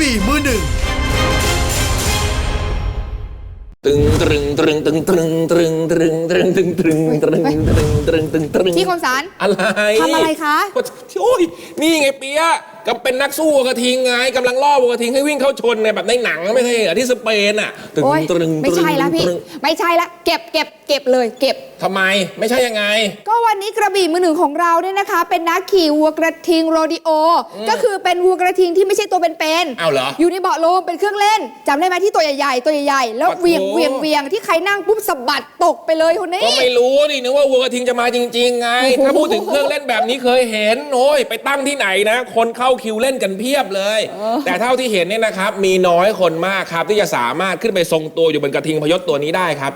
บี่มือหนึ่งตึงตรึงตรึงตึงตรึงตรึงตรึงตรึงตึงตรึงตรึงตรึงตรึงตึงตรึงพี่คมสารอะไรทำอะไรคะก็โอ้ยนี่ไงเปียะก็เป็นนักสู้วัวกระทิงไงกำลังล่อวัวกระทิงให้วิ่งเข้าชนในแบบในหนังไม่เคยเหรอที่สเปนอะตึงโอ้ยตรึงไม่ใช่ละพี่ ไม่ใช่ละ เก็บเก็บ เก็บเลยเก็บ ทำไมไม่ใช่ยังไง ก็วันนี้กระบี่มือหนึ่งของเราเนี่ยนะคะ เป็นนักขี่วัวกระทิงโรดิโอ ก็คือเป็นวัวกระทิงที่ไม่ใช่ตัวเป็นอ้าวเหรออยู่ในเบาะลมเป็นเครื่องเล่นจำได้ไหมที่ตัวใหญ่ๆตัวใหญ่ๆแล้วปะโถเวียงเวียงเวียงที่ใครนั่งปุ๊บสะบัดตกไปเลยคนนี้ ก็ไม่รู้ดินึกว่าวัวกระทิงจะมาจริง ๆ ไง โอ้โห ถ้าพูดถึงเครื่องเล่นแบบนี้เคยเห็นโอ้ยไปตั้งที่ไหนนะ คนเข้าคิวเล่นกันเพียบเลย แต่เท่าที่เห็นเนี่ยนะครับ มีน้อยคนมากครับที่จะสามารถขึ้นไปทรงตัวอยู่บนกระทิงพยศตัวนี้ได้ครับ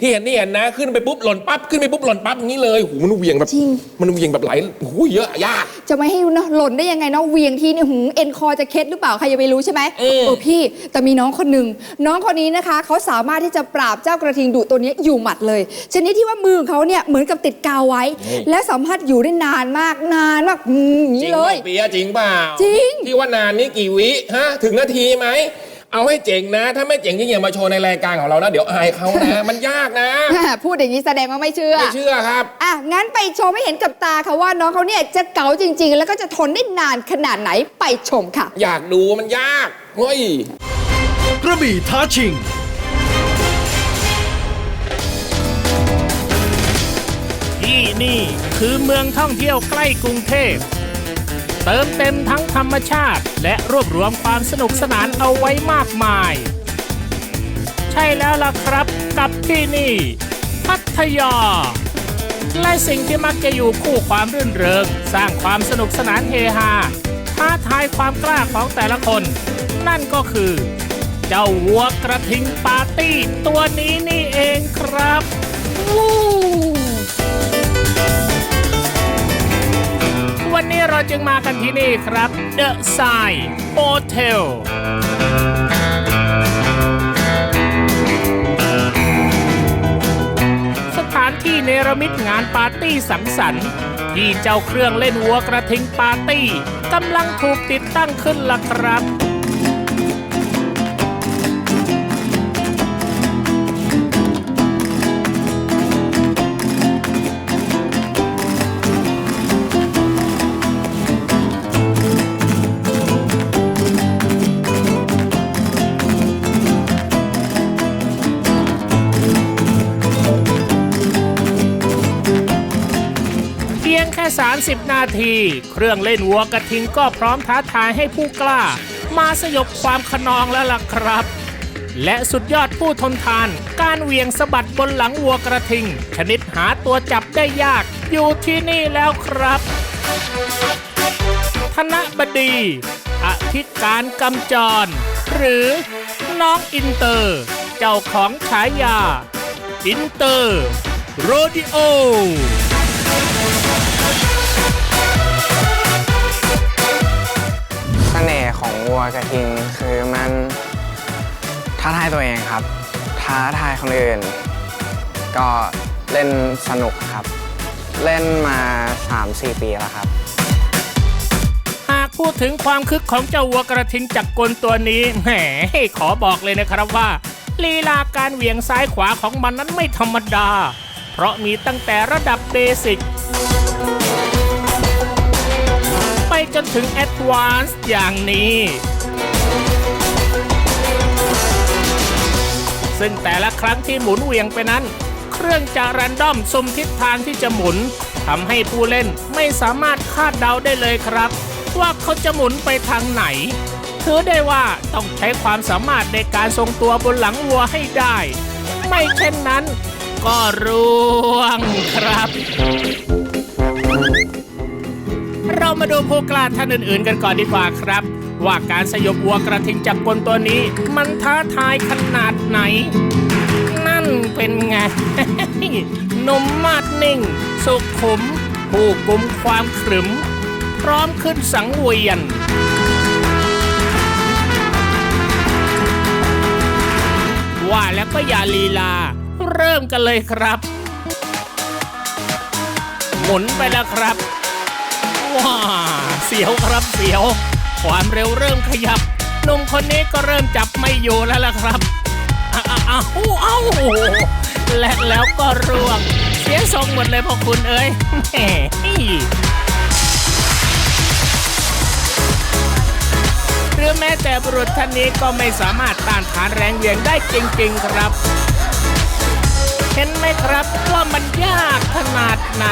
ที่เห็นที่เห็นนะ ขึ้นไปปุ๊บหล่นปั๊บขึ้นไปปุ๊บหล่นปั๊บอย่างนี้เลยหูมันเหวี่ยงแบบจริง มันเหวี่ยงแบบไหลหูเยอะยาก จะไม่ให้นะหล่นได้ยังไงเนาะเวียงทีนี่หืมเอ็นคอจะเคล็ดหรือเปล่าใครจะไปรู้ใช่ไหมอืมเออ พี่แต่มีน้องคนหนึ่งน้องคนนี้นะคะเขาสามารถที่จะปราบเจ้ากระทิงดุตัวนี้อยู่หมัดเลย ชนิดที่ว่ามือของเขาเนี่ยเหมือนกับติดกาวไว้ และสามารถอยู่ได้นานมากนานมากอืมอย่างจรินี้งเลเปล่าย เปียะจริงเปล่าจริง ที่ว่านานนี่กี่วิฮะถึงนาทีไหม เอาให้เจ๋งนะ ถ้าไม่เจ๋งจริงอย่ามาโชว์ในรายการของเรานะเดี๋ยวอายเขานะ มันยากนะพูดอย่างนี้แสดงว่าไม่เชื่อไม่เชื่อครับอะงั้นไปชมให้เห็นกับตาค่ะว่าน้องเขาเนี่ยจะเก๋าจริง ๆ แล้วก็จะทนได้นานขนาดไหนไปชมค่ะ อยากดูมันยากเฮ้ยกระบี่ท้าชิง ที่นี่คือเมืองท่องเที่ยวใกล้กรุงเทพ เติมเต็มทั้งธรรมชาติ และรวบรวมความสนุกสนานเอาไว้มากมาย ใช่แล้วล่ะครับ กับที่นี่ พัทยา และสิ่งที่มักจะอยู่คู่ความรื่นเริง สร้างความสนุกสนานเฮฮาท้าทายความกล้าของแต่ละคน นั่นก็คือ เจ้าวัวกระทิงปาร์ตี้ ตัวนี้นี่เองครับวู้ วันนี้เราจึงมากันที่นี่ครับ The s i Hotel สถานที่เนรมิตงานปาร์ตี้สังสรรค์ ที่เจ้าเครื่องเล่นวัวกระทิงปาร์ตี้กำลังถูกติดตั้งขึ้นล่ะครับ 30 นาที เครื่องเล่นวัวกระทิงก็พร้อมท้าทายให้ผู้กล้า มาสยบความขนองแล้วล่ะครับ และสุดยอดผู้ทนทาน การเวียงสะบัดบนหลังวัวกระทิง ชนิดหาตัวจับได้ยาก อยู่ที่นี่แล้วครับธนบดีอธิการกำจร หรือน้องอินเตอร์ เจ้าของฉายา อินเตอร์ โรดิโอ เสน่ห์ของวัวกระทิงคือมันท้าทายตัวเองครับ ท้าทายคนอื่น ก็เล่นสนุกครับ เล่นมา 3-4 ปีแล้วครับ หากพูดถึงความคึกของเจ้าวัวกระทิงจักรกลตัวนี้แหมขอบอกเลยนะครับว่า ลีลาการเหวี่ยงซ้ายขวาของมันนั้นไม่ธรรมดา เพราะมีตั้งแต่ระดับเบสิก นถึงแอดวานซ์อย่างนี้ ซึ่งแต่ละครั้งที่หมุนเวียงไปนั้น เครื่องจะแรนดอมสุ่มทิศทางที่จะหมุนทำให้ผู้เล่นไม่สามารถคาดเดาได้เลยครับ ว่าเขาจะหมุนไปทางไหน ถือได้ว่าต้องใช้ความสามารถในการทรงตัวบนหลังวัวให้ได้ ไม่เช่นนั้น ก็ร่วงครับ เรามาดูผู้กล้าท่านอื่น ๆ กันก่อนดีกว่าครับ ว่าการสยบวัวกระทิงจับกลตัวนี้ มันท้าทายขนาดไหน นั่นเป็นไง นมมาดนิ่ง สุขุม ผู้กุมความขรึม พร้อมขึ้นสังเวียนว่าแล้วก็อย่าลีลา เริ่มกันเลยครับ หมุนไปแล้วครับ ว้าเสียวครับเสียว ความเร็วเริ่มขยับหนุ่มคนนี้ก็เริ่มจับไม่อยู่แล้วล่ะครับอ้าวอ้าวอ้าวและแล้วก็ร่วง เสียทรงหมดเลยพอคุณเอ้ยแหมหรือแม้แต่บุรุษท่านนี้ก็ไม่สามารถต้านทานแรงเหวี่ยงได้จริง ๆ ครับ เห็นไหมครับว่ามันยากขนาดไหน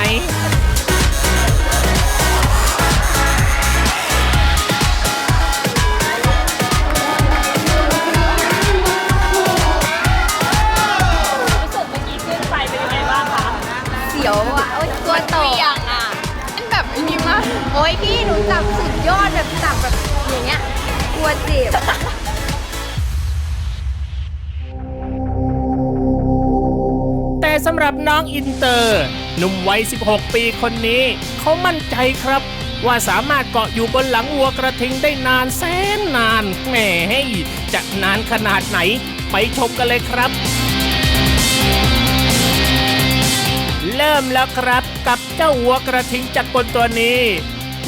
โอ้ยพี่หนูจับสุดยอดแบบจับแบบอย่างเงี้ยกลัวเจ็บแต่สำหรับน้องอินเตอร์ หนุ่มวัย 16 ปีคนนี้ เขามั่นใจครับ ว่าสามารถเกาะอยู่บนหลังวัวกระทิงได้นานแสนนานแหมจะนานขนาดไหน ไปชมกันเลยครับ เริ่มแล้วครับกับเจ้าวัวกระทิงจักรกลตัวนี้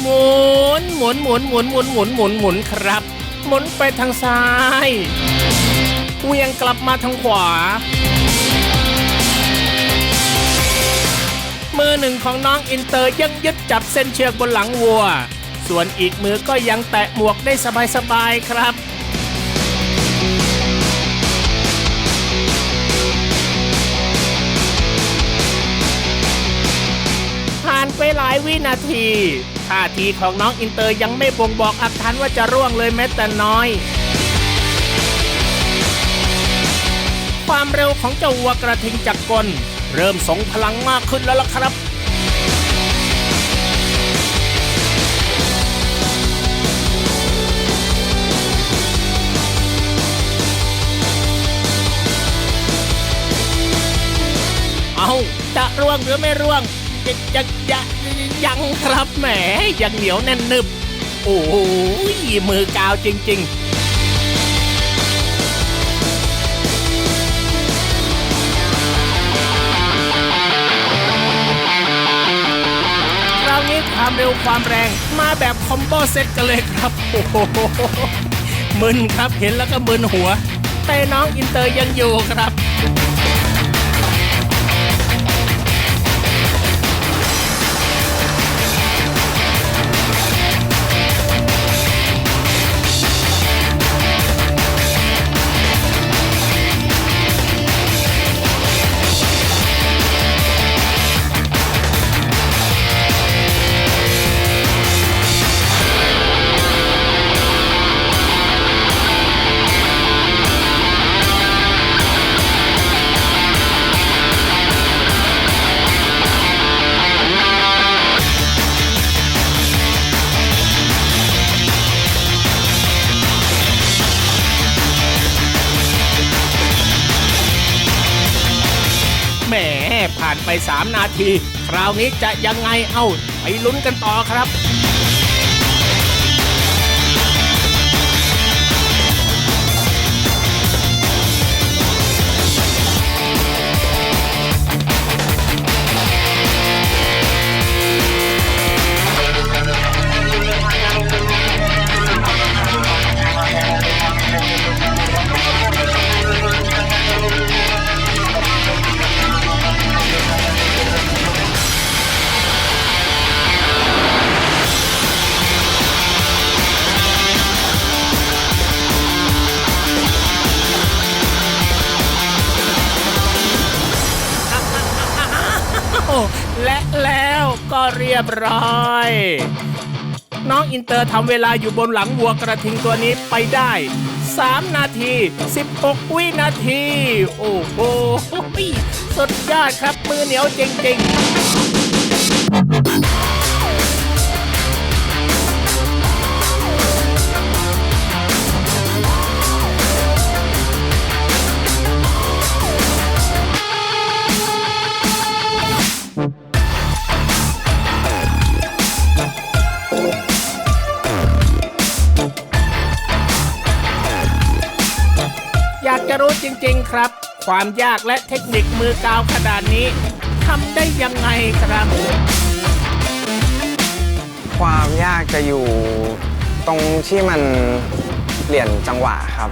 หมุนหมุนหมุนหมุนหมุนหมุนหมุนหมุนครับ หมุนไปทางซ้ายเวียงกลับมาทางขวา มือหนึ่งของน้องอินเตอร์ยังยึดจับเส้นเชือกบนหลังวัว ส่วนอีกมือก็ยังแตะหมวกได้สบายๆครับานไปลายวินาทีท่าทีของน้องอินเตอร์ยังไม่บ่งบอกอาการว่าจะร่วงเลยแม้แต่น้อย ความเร็วของเจ้าวัวกระทิงจักรกล เริ่มทรงพลังมากขึ้นแล้วล่ะครับเอาจะร่วงหรือไม่ร่วง จะจะจะยังครับแหมยังเหนียวแน่นนึบ โอ้โหมือกาวจริงๆคราวนี้ความเร็วความแรงมาแบบคอมโบเซตกันเลยครับ โอ้โหมึนครับเห็นแล้วก็มึนหัว แต่น้องอินเตอร์ยังอยู่ครับ ไป 3 นาที คราวนี้จะยังไงเอ้า ไปลุ้นกันต่อครับ เรียบร้อย น้องอินเตอร์ทำเวลาอยู่บนหลังวัวกระทิงตัวนี้ไปได้ 3 นาที 16 วินาที โอ้โหสุดยอดครับมือเหนียวจริง ๆ จะรู้จริงๆครับ ความยากและเทคนิคมือกาวขนาดนี้ทำได้ยังไงครับ ความยากจะอยู่ตรงที่มันเปลี่ยนจังหวะครับ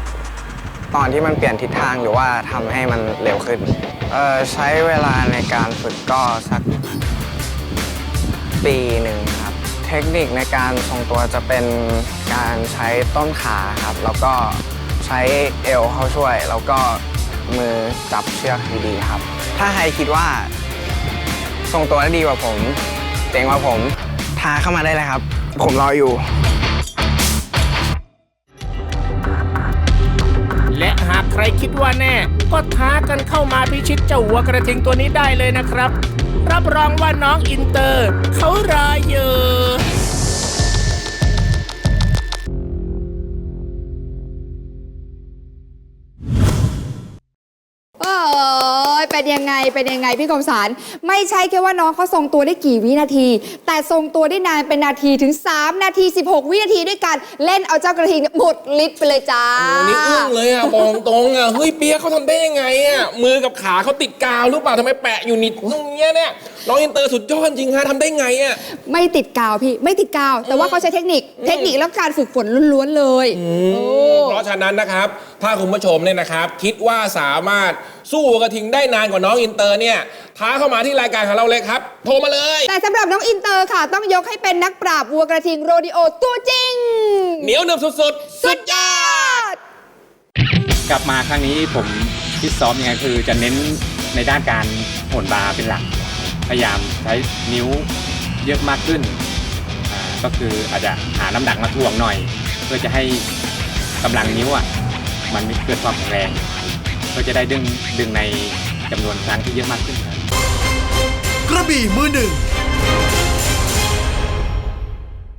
ตอนที่มันเปลี่ยนทิศทางหรือว่าทำให้มันเร็วขึ้นเอ่อใช้เวลาในการฝึกก็สักปีหนึ่งครับ เทคนิคในการทรงตัวจะเป็นการใช้ต้นขาครับ แล้วก็ ใช้เอวเข้าช่วย แล้วก็มือจับเชือกดีครับ ถ้าใครคิดว่าทรงตัวได้ดีกว่าผม เจ๋งกว่าผมทาเข้ามาได้เลยครับ ผมรออยู่ และหากใครคิดว่าแน่ ก็ท้ากันเข้ามาพิชิตเจ้าวัวกระทิงตัวนี้ได้เลยนะครับ รับรองว่าน้องอินเตอร์ เขารออยู่ ยเป็นยังไงเป็นยังไงพี่คมสารไม่ใช่แค่ว่าน้องเขาทรงตัวได้กี่วินาที แต่ทรงตัวได้นานเป็นนาทีถึง 3 นาที 16 วินาทีด้วยกันเล่นเอาเจ้ากระทิงเทียหมดฤทธิ์ไปเลยจ้าโอ้นี่อึ้งเลยอะบอกตรงอะเฮ้ยเปียกเขาทำได้ยังไงอะมือกับขาเขาติดกาวหรือเปล่าทำไมแปะอยู่นิดตรงเนี้ยเนี่ยน้องอินเตอร์สุดยอดจริงฮะทำได้ไงอะ ไม่ติดกาวพี่ไม่ติดกาว แต่ว่าเขาใช้เทคนิคเทคนิคแล้วการฝึกฝนล้วนๆเลยโอ้เพราะฉะนั้นนะครับ ถ้าคุณผู้ชมเนี่ยนะครับ คิดว่าสามารถสู้กระทิงได้นานกว่าน้องอินเตอร์เนี่ยท้าเข้ามาที่รายการของเราเลยครับ โทรมาเลย แต่สำหรับน้องอินเตอร์ค่ะ ต้องยกให้เป็นนักปราบวัวกระทิงโรดิโอตัวจริง เหนียวหนึบสุดๆ สุดยอด กลับมาครั้งนี้ผมฟิตซ้อมยังไงคือจะเน้นในด้านการโหนบาร์เป็นหลัก พยายามใช้นิ้วเยอะมากขึ้น ก็คืออาจจะหาน้ำหนักมาถ่วงหน่อย เพื่อจะให้กำลังนิ้วอะมันมีเกิดความแข็งแรง ก็จะได้ดึงดึงในจำนวนครั้งที่เยอะมากขึ้นครับกระบี่มือหนึ่ง